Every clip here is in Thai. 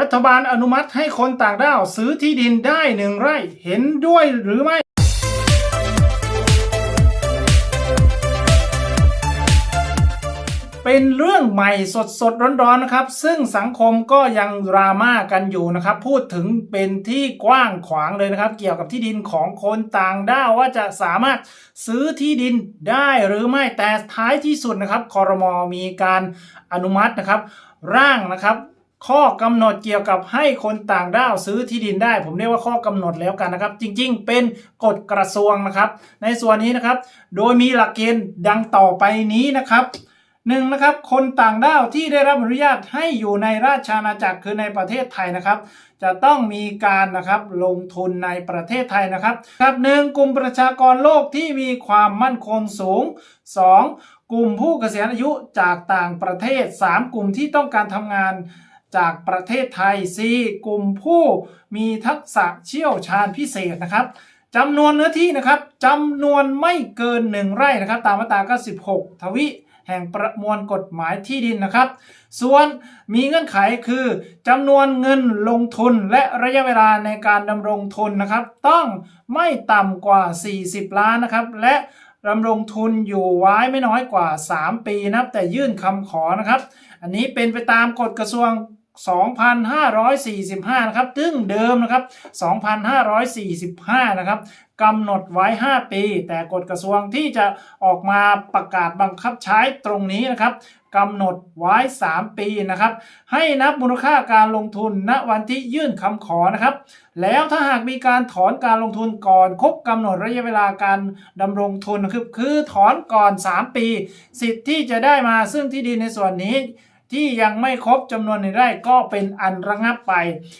รัฐบาลอนุมัติให้คนต่างด้าวซื้อที่ดินได้หนึ่งไร่เห็นด้วยหรือไม่เป็นเรื่องใหม่สดสดๆร้อนๆนะครับ ซึ่งสังคมก็ยังดราม่ากันอยู่นะครับ พูดถึงเป็นที่กว้างขวางเลยนะครับ เกี่ยวกับที่ดินของคนต่างด้าวว่าจะสามารถซื้อที่ดินได้หรือไม่แต่ท้ายที่สุดนะครับคอรมอมีการอนุมัตินะครับ ร่างนะครับ ข้อกำหนดเกี่ยวกับให้คนต่างด้าวซื้อที่ดินได้ ผมเรียกว่าข้อกำหนดแล้วกันนะครับ จริงๆ เป็นกฎกระทรวงนะครับ ในส่วนนี้นะครับ โดยมีหลักเกณฑ์ดังต่อไปนี้นะครับหนึ่งนะครับคนต่างด้าวที่ได้รับอนุญาตให้อยู่ในราชอาณาจักรคือในประเทศไทยนะครับ จะต้องมีการนะครับลงทุนในประเทศไทยนะครับครับหนึ่งกลุ่มประชากรโลกที่มีความมั่นคงสูง 2. กลุ่มผู้เกษียณอายุจากต่างประเทศ 3. กลุ่มที่ต้องการทำงาน จากประเทศไทย 4. กลุ่มผู้มีทักษะเชี่ยวชาญพิเศษนะครับจำนวนเนื้อที่นะครับจำนวนไม่เกิน 1 ไร่นะครับ ตามมาตรา 96 ทวิแห่งประมวลกฎหมายที่ดินนะครับ ส่วนมีเงื่อนไขคือจำนวนเงินลงทุนและระยะเวลาในการดำรงทุนนะครับ ต้องไม่ต่ำกว่า 40 ล้านนะครับ และดำรงทุนอยู่ไว้ไม่น้อยกว่า 3 ปีนะครับ แต่ยื่นคำขอนะครับ อันนี้เป็นไปตามกฎกระทรวง 2,545 นะครับซึ่งเดิมนะครับ 2,545 นะครับกำหนดไว้ 5 ปี แต่กฎกระทรวงที่จะออกมาประกาศบังคับใช้ตรงนี้นะครับกำหนดไว้ 3 ปีนะครับ ให้นับมูลค่าการลงทุนณวันที่ยื่นคำขอนะครับ แล้วถ้าหากมีการถอนการลงทุนก่อนครบกำหนดระยะเวลาการดำรงทุนคือคือถอนก่อน 3 ปี สิทธิ์ที่จะได้มาซึ่งที่ดินในส่วนนี้ ที่ยังไม่ครบจำนวนในไร่ก็เป็นอันระงับไป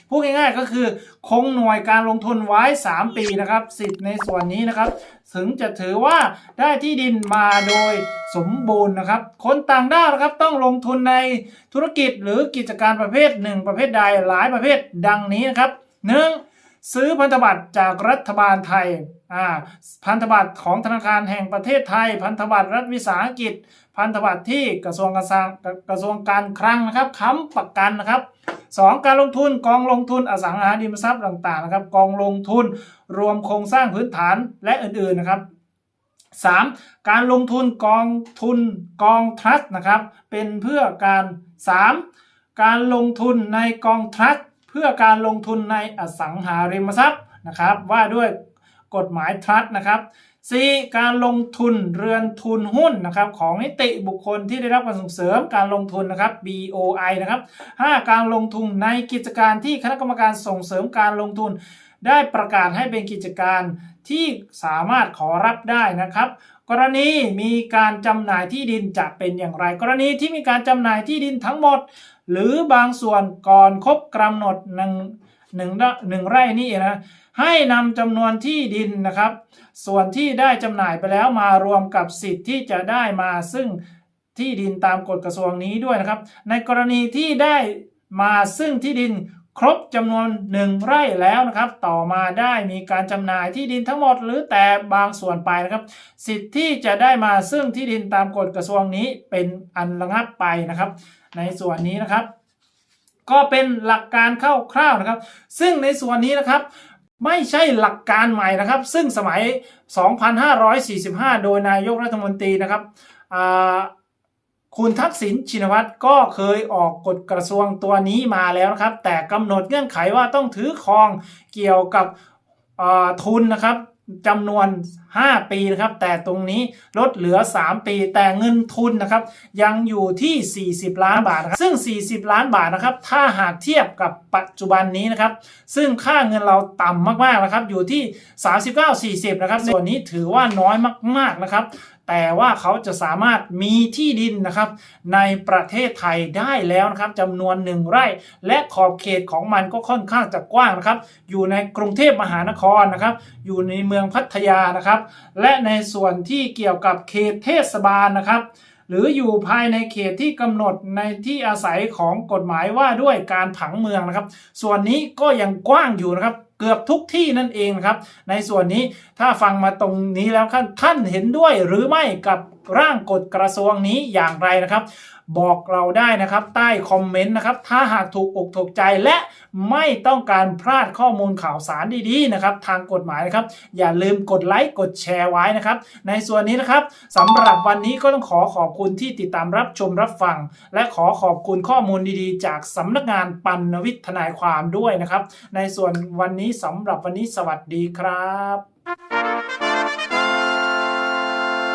พูดง่ายๆก็คือคงหน่วยการลงทุนไว้ 3 ปีนะครับสิทธิ์ในส่วนนี้นะครับ ถึงจะถือว่าได้ที่ดินมาโดยสมบูรณ์นะครับ คนต่างด้าวนะครับต้องลงทุนในธุรกิจหรือกิจการประเภทหนึ่งประเภทใดหลายประเภทดังนี้นะครับหนึ่ง ซื้อพันธบัตรจากรัฐบาลไทยอ่าพันธบัตรของธนาคารแห่งประเทศไทย พันธบัตรรัฐวิสาหกิจ พันธบัตรที่กระทรวงการกระทรวงการคลังนะครับค้ำประกันนะครับ 2. การลงทุนกองลงทุนอสังหาริมทรัพย์ต่างๆนะครับ กองลงทุนรวมโครงสร้างพื้นฐานและอื่นๆนะครับ 3. การลงทุนกองทุนกองทรัสต์นะครับ เป็นเพื่อการ 3. การลงทุนในกองทรัสต์ พื่อการลงทุนในอสังหาริมทรัพย์นะครับ ว่าด้วยกฎหมายทรัสต์นะครับ 4. การลงทุนเรือนทุนหุ้นนะครับของนิติบุคคลที่ได้รับการส่งเสริมการลงทุนนะครับ BOI นะครับ 5. การลงทุนในกิจการที่คณะกรรมการส่งเสริมการลงทุน ได้ประกาศให้เป็นกิจการที่สามารถขอรับได้นะครับ กรณีมีการจำหน่ายที่ดินจะเป็นอย่างไร กรณีที่มีการจำหน่ายที่ดินทั้งหมด หรือบางส่วนก่อนครบกำหนดหนึ่งหนึ่งหนึ่งไร่นี่นะให้นำจำนวนที่ดินนะครับ ส่วนที่ได้จำหน่ายไปแล้วมารวมกับสิทธิ์ที่จะได้มาซึ่งที่ดินตามกฎกระทรวงนี้ด้วยนะครับ ในกรณีที่ได้มาซึ่งที่ดิน ครบจำนวนหนึ่งไร่แล้วนะครับ ต่อมาได้มีการจำหน่ายที่ดินทั้งหมด หรือแต่บางส่วนไปนะครับ สิทธิ์ที่จะได้มาซึ่งที่ดินตามกฎกระทรวงนี้เป็นอันระงับไปนะครับ ในส่วนนี้นะครับ ก็เป็นหลักการคร่าวๆนะครับ ซึ่งในส่วนนี้นะครับไม่ใช่หลักการใหม่นะครับ ซึ่งสมัย 2545 โดยนายกรัฐมนตรีนะครับ คุณทักษิณชินวัตรก็เคยออกกฎกระทรวงตัวนี้มาแล้วนะครับ แต่กำหนดเงื่อนไขว่าต้องถือครองเกี่ยวกับทุนนะครับจำนวน 5 ปีนะครับ แต่ตรงนี้ลดเหลือ 3 ปี แต่เงินทุนนะครับ ยังอยู่ที่ 40 ล้านบาทนะครับซึ่ง 40 ล้านบาทนะครับ ถ้าหากเทียบกับปัจจุบันนี้นะครับ ซึ่งค่าเงินเราต่ำมากๆนะครับ อยู่ที่ 39-40 นะครับ ส่วนนี้ถือว่าน้อยมากๆนะครับ แต่ว่าเขาจะสามารถมีที่ดินนะครับ ในประเทศไทยได้แล้วนะครับจำนวนหนึ่งไร่ และขอบเขตของมันก็ค่อนข้างจะกว้างนะครับ อยู่ในกรุงเทพมหานครนะครับ อยู่ในเมืองพัทยานะครับ และในส่วนที่เกี่ยวกับเขตเทศบาลนะครับหรืออยู่ภายในเขตที่กำหนดในที่อาศัยของกฎหมายว่าด้วยการผังเมืองนะครับ ส่วนนี้ก็ยังกว้างอยู่นะครับ เกือบทุกที่นั่นเองครับ ในส่วนนี้ถ้าฟังมาตรงนี้แล้วท่านท่านเห็นด้วยหรือไม่กับ ร่างกฎกระทรวงนี้อย่างไรนะครับ บอกเราได้นะครับใต้คอมเมนต์นะครับ ถ้าหากถูกอกถูกใจและไม่ต้องการพลาดข้อมูลข่าวสารดีๆนะครับ ทางกฎหมายนะครับ อย่าลืมกดไลค์กดแชร์ไว้นะครับ ในส่วนนี้นะครับสำหรับวันนี้ก็ต้องขอขอบคุณที่ติดตามรับชมรับฟัง และขอขอบคุณข้อมูลดีๆ จากสำนักงานปัณวิทย์ทนายความด้วยนะครับ ในส่วนวันนี้สำหรับวันนี้สวัสดีครับ